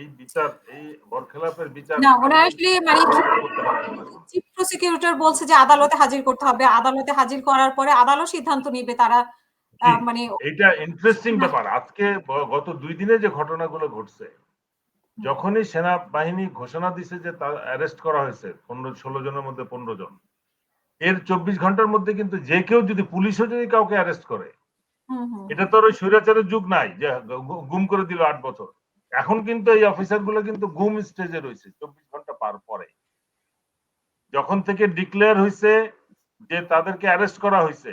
এই বিচার এই বরখেলাপের বিচার না ওরা আসলে মানে করতে পারেন না। চিফ প্রসিকিউটর বলছে যে আদালতে হাজির করতে হবে। আদালতে হাজির করার পরে আদালত সিদ্ধান্ত নিবে তারা মানে এইটা ইন্টারেস্টিং ব্যাপার। আজকে গত দুই দিনে যে ঘটনাগুলো ঘটছে যখনই সেনাবাহিনী ঘোষণা দিছে যে তার অ্যারেস্ট করা হয়েছে পনেরো ষোলো জনের মধ্যে পনেরো জন এর চব্বিশ ঘণ্টার মধ্যে কিন্তু যে কেউ যদি পুলিশও যদি কাউকে অ্যারেস্ট করে এটা তো আর ওই স্বৈরাচারের যুগ নাই যে গুম করে দিল আট বছর। এখন কিন্তু এই অফিসারগুলো কিন্তু গুম স্টেজে রয়েছে, চব্বিশ ঘণ্টা পার পরে। যখন থেকে ডিক্লেয়ার হয়েছে যে তাদেরকে অ্যারেস্ট করা হয়েছে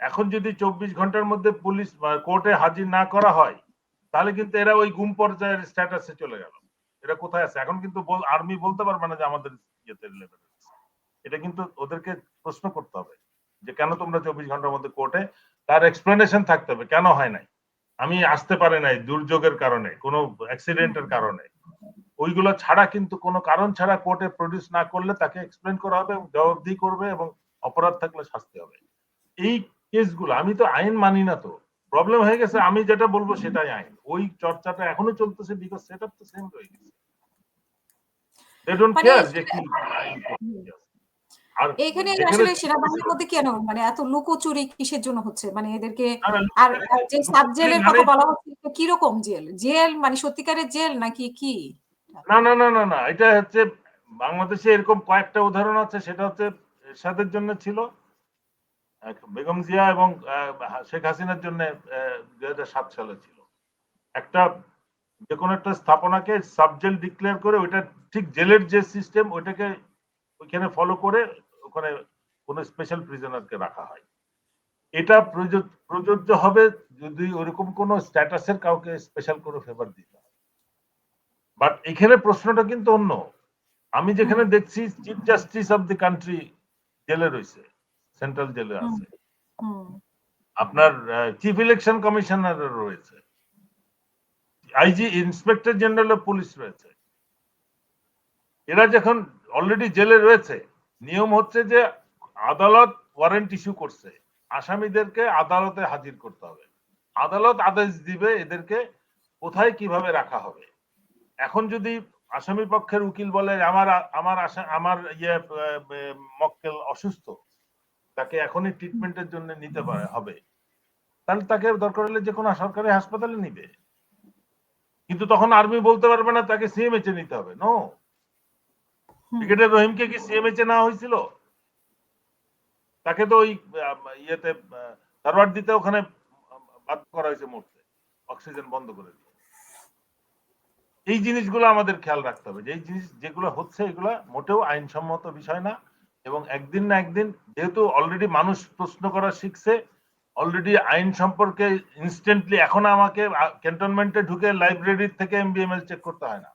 এখন যদি চব্বিশ ঘণ্টার মধ্যে পুলিশ কোর্টে হাজির না করা হয়, তাহলে কিন্তু এরা ওই গুম পর্যায়ের স্ট্যাটাসে চলে গেল। এরা কোথায় আছে? এখন কিন্তু আর্মি বলতে পারবে না যে আমাদের এটা কিন্তু ওদেরকে প্রশ্ন করতে হবে যে কেন তোমরা চব্বিশ ঘণ্টার মধ্যে কোর্টে তার এক্সপ্লেনেশন থাকতে হবে, কেন হয় নাই? আমি আসতে পারে নাই দুর্যোগের কারণে কোনো অ্যাক্সিডেন্টের কারণে। ওইগুলো ছাড়া কিন্তু কোনো কারণ ছাড়া কোর্টে প্রডিউস না করলে তাকে এক্সপ্লেন করা হবে এবং জবাবদিহি করবে এবং অপরাধ থাকলে শাস্তি হবে। এই কেসগুলো আমি তো আইন মানি না তো। প্রবলেম হয়ে গেছে আমি যেটা বলব সেটাই আইন। ওই চর্চাটা এখনও চলতেছে বিকজ সেট আপ তো সেম রয়ে গেছে। দে ডোন্ট কেয়ার যে কি আইন। আর এখানে আসলে সেনাবাহিনীর মধ্যে কেন? মানে এত লুকোচুরি কিসের জন্য হচ্ছে? মানে এদেরকে আর যে সাব জেলের কথা মানে- বলা হচ্ছে জেল? জেল মানে সত্যিকারের জেল নাকি কি? না না না না না এটা হচ্ছে বাংলাদেশে এরকম কয়েকটা উদাহরণ আছে সেটা হচ্ছে এরশাদের জন্য ছিল বেগম জিয়া এবং শেখ হাসিনার জন্য দুই হাজার সাত সালে ছিল। একটা যে কোনো একটা স্থাপনাকে সাবজেল ডিক্লেয়ার করে ওইটা ঠিক জেলের যে সিস্টেম ওইটাকে ওইখানে ফলো করে ওখানে কোনো স্পেশাল প্রিজনারকে রাখা হয়। এটা প্রযোজ্য হবে যদি ওরকম কোনো স্ট্যাটাসের কাউকে স্পেশাল করে ফেভার দিতে হয়। বাট এখানে প্রশ্নটা কিন্তু অন্য। আমি যেখানে দেখছি chief justice of the country জেলে রয়েছে সেন্ট্রাল জেলে আছে। আপনার চিফ ইলেকশন কমিশনার রয়েছে। IG inspector general of police রয়েছে। এরা যখন অলরেডি জেলে রয়েছে নিয়ম হচ্ছে যে আদালত ওয়ারেন্ট ইস্যু করছে। আসামিদেরকে আদালতে হাজির করতে হবে। আদালত আদেশ দিবে এদেরকে কোথায় কীভাবে রাখা হবে। এখন যদি আসামি পক্ষের উকিল বলে, আমার আমার আমার ইয়ে মক্কেল অসুস্থ, তাকে এখনই ট্রিটমেন্টের জন্য নিতে পারে, হবে। তাহলে তাকে দরকার হলে যে কোনো সরকারি হাসপাতালে নিবে। কিন্তু তখন আর্মি বলতে পারবে না, তাকে সিএমএইচ এ নিতে হবে। নো ব্রিগেডিয়ার রহিমকে কি সিএমএইচ এ নেওয়া হয়েছিল? তাকে তো ওই ইয়েতে সার্ভার দিতে ওখানে বাধ্য করা হয়েছে মরতে অক্সিজেন বন্ধ করে দিয়ে। এই জিনিসগুলো আমাদের খেয়াল রাখতে হবে। যে এই জিনিস, যেগুলো হচ্ছে, এগুলো মোটেও আইনসম্মত বিষয় না। এবং একদিন না একদিন, যেহেতু অলরেডি মানুষ প্রশ্ন করা শিখছে অলরেডি আইন সম্পর্কে ইনস্ট্যান্টলি এখন আমাকে ক্যান্টনমেন্টে ঢুকে লাইব্রেরির থেকে এমবিএমএল চেক করতে হয় না।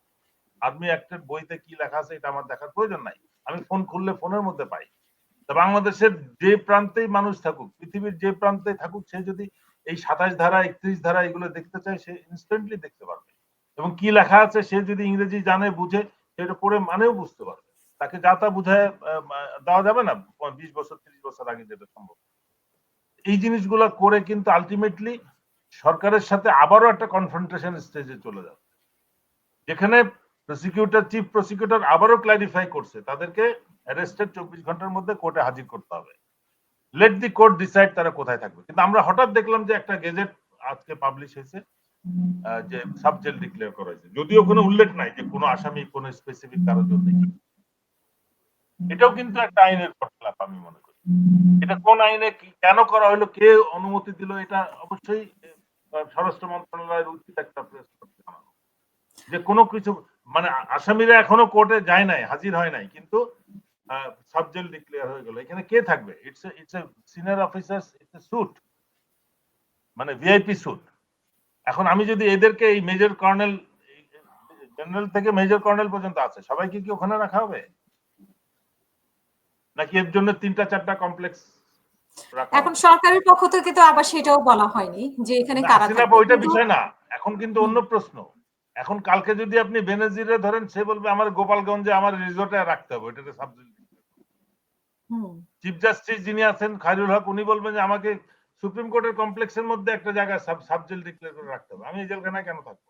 আর্মি অ্যাক্টের বইতে কি লেখা আছে এটা আমার দেখার প্রয়োজন নাই। আমি ফোন খুললে ফোনের মধ্যে পাই। তা বাংলাদেশের যে প্রান্তেই মানুষ থাকুক, পৃথিবীর যে প্রান্তে থাকুক, সে যদি এই সাতাশ ধারা, একত্রিশ ধারা এগুলো দেখতে চায়, সে ইনস্ট্যান্টলি দেখতে পারবে। এবং কি লেখা আছে, সে যদি ইংরেজি জানে, বুঝে সেটা পড়ে মানেও বুঝতে পারবে। তাকে যা তা বুঝায় দেওয়া যাবে না বিশ বছর, ত্রিশ বছর আগে যেটা সম্ভব। এই জিনিসগুলো করে কিন্তু আলটিমেটলি সরকারের সাথে আবারও একটা কনফ্রন্টেশন স্টেজে চলে যাবে যেখানে প্রসিকিউটর চিফ প্রসিকিউটর আবারও ক্ল্যারিফাই করছে, তাদেরকে অ্যারেস্টেড চব্বিশ ঘণ্টার মধ্যে কোর্টে হাজির করতে হবে। লেট দি কোর্ট ডিসাইড তারা কোথায় থাকবে। কিন্তু আমরা হঠাৎ দেখলাম যে একটা গেজেট আজকে পাবলিশ হয়েছে যে সাবজেল ডিক্লেয়ার করা হয়েছে। যদিও কোনো উল্লেখ নাই যে কোনো আসামি, কোনো স্পেসিফিক কারোর জন্য। এটাও কিন্তু একটা আইনের খেলাপ আমি মনে করি। এটা কোন আইনে কেন করা হলো, কে অনুমতি দিল, এটা অবশ্যই স্বরাষ্ট্র মন্ত্রণালয়ের উচিত একটা প্রেস যে কোনো কিছু মানে আসামিরা এখনও কোর্টে যায় নাই হাজির হয় নাই কিন্তু সাবজেল ডিক্লেয়ার হয়ে গেল। এখানে কে থাকবে? It's it's a senior officers it's a suite মানে ভিআইপি স্যুট এখন আমি যদি এদেরকে এই মেজর কর্নেল জেনারেল থেকে মেজর কর্নেল পর্যন্ত আছে সবাইকে কি ওখানে রাখা হবে? নাকি এর জন্য তিনটা চারটা কমপ্লেক্স এখন সরকারের পক্ষ থেকে তো আবার সেটাও বলা হয়নি যে এখানে কারা থাকবে। ওইটা বিষয় না। এখন কিন্তু অন্য প্রশ্ন। এখন কালকে যদি আপনি বেনজিরে ধরেন সে বলবে আমার গোপালগঞ্জে আমার রিসোর্টে রাখতে হবে ওইটাতে সাবজেক্ট চিফ জাস্টিস যিনি আছেন খায়রুল হক উনি বলবেন যে আমাকে সুপ্রিম কোর্টের কমপ্লেক্সের মধ্যে একটা জায়গায় সাবজেল ডিক্লেয়ার করে রাখতে হবে। আমি এই জেলখানায় কেন থাকব?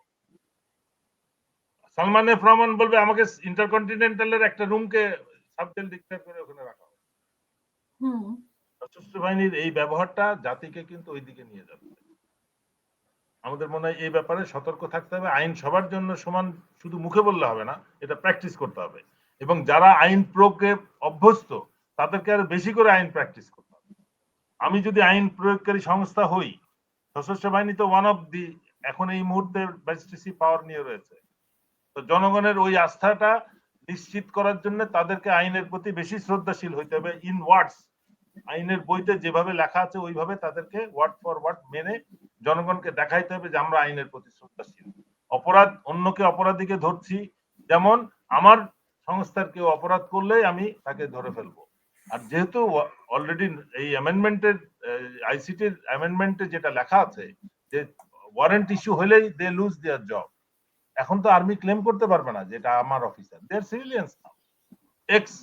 সালমান এফ রহমান বলবে আমাকে ইন্টারকন্টিনেন্টালের একটা রুমকে সাবজেল ডিক্লেয়ার করে ওখানে রাখা হবে। হুম। সশস্ত্র বাহিনীর এই ব্যবহারটা জাতিকে কিন্তু ওই দিকে নিয়ে যাবে আমাদের মনে হয় এই ব্যাপারে সতর্ক থাকতে হবে। আইন সবার জন্য সমান, শুধু মুখে বললে হবে না, এটা প্র্যাকটিস করতে হবে। এবং যারা আইন প্রয়োগে অভ্যস্ত, তাদেরকে আরও বেশি করে আইন প্র্যাকটিস করতে হবে। আমি যদি আইন প্রয়োগকারী সংস্থা হই, সশস্ত্র বাহিনী তো ওয়ান অফ দি এখন এই মুহূর্তে ব্যারিস্টিসি পাওয়ার নিয়ে রয়েছে। তো জনগণের ওই আস্থাটা নিশ্চিত করার জন্য তাদেরকে আইনের প্রতি বেশি শ্রদ্ধাশীল হইতে হবে। ইন ওয়ার্ডস আইনের বইতে যেভাবে লেখা আছে, ওইভাবে তাদেরকে ওয়ার্ড ফর ওয়ার্ড মেনে জনগণকে দেখাইতে হবে যে আমরা আইনের প্রতি শ্রদ্ধাশীল। অপরাধ, অন্যকে অপরাধীকে ধরছি, যেমন আমার সংস্থার কেউ অপরাধ করলে আমি তাকে ধরে ফেলব। আর যেহেতু অলরেডি এই অ্যামেন্ডমেন্টের আইসিটির অ্যামেন্ডমেন্টে যেটা লেখা আছে, যে ওয়ারেন্ট ইস্যু হলেই দে লুজ দেয়ার জব এখন তো আর্মি ক্লেম করতে পারবে না যেটা আমার অফিসার দেয়ার সিভিলিয়ান্স এক্স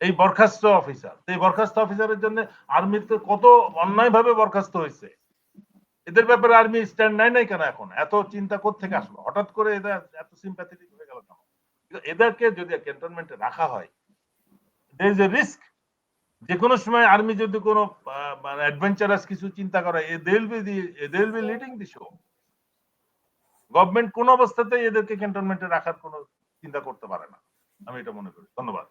এই বরখাস্ত অফিসার এই বরখাস্ত অফিসারের জন্য আর্মির তো কত অন্যায় ভাবে বরখাস্ত হয়েছে। এদের ব্যাপারে আর্মি স্ট্যান্ড নেয় নাই কেন এখন? এত চিন্তা থেকে আসলো? হঠাৎ করে এদের এত সিম্প্যাথেটিক হয়ে গেল কেন? এদেরকে যদি ক্যান্টনমেন্টে রাখা হয় দের ইজ এ রিস্ক যে কোনো সময় আর্মি যদি কোনো আহ, মানে অ্যাডভেঞ্চারাস কিছু চিন্তা করে they will be the they be leading the show government কোন অবস্থাতেই এদেরকে ক্যান্টনমেন্টে রাখার কোনো চিন্তা করতে পারে না। আমি এটা মনে করি। ধন্যবাদ।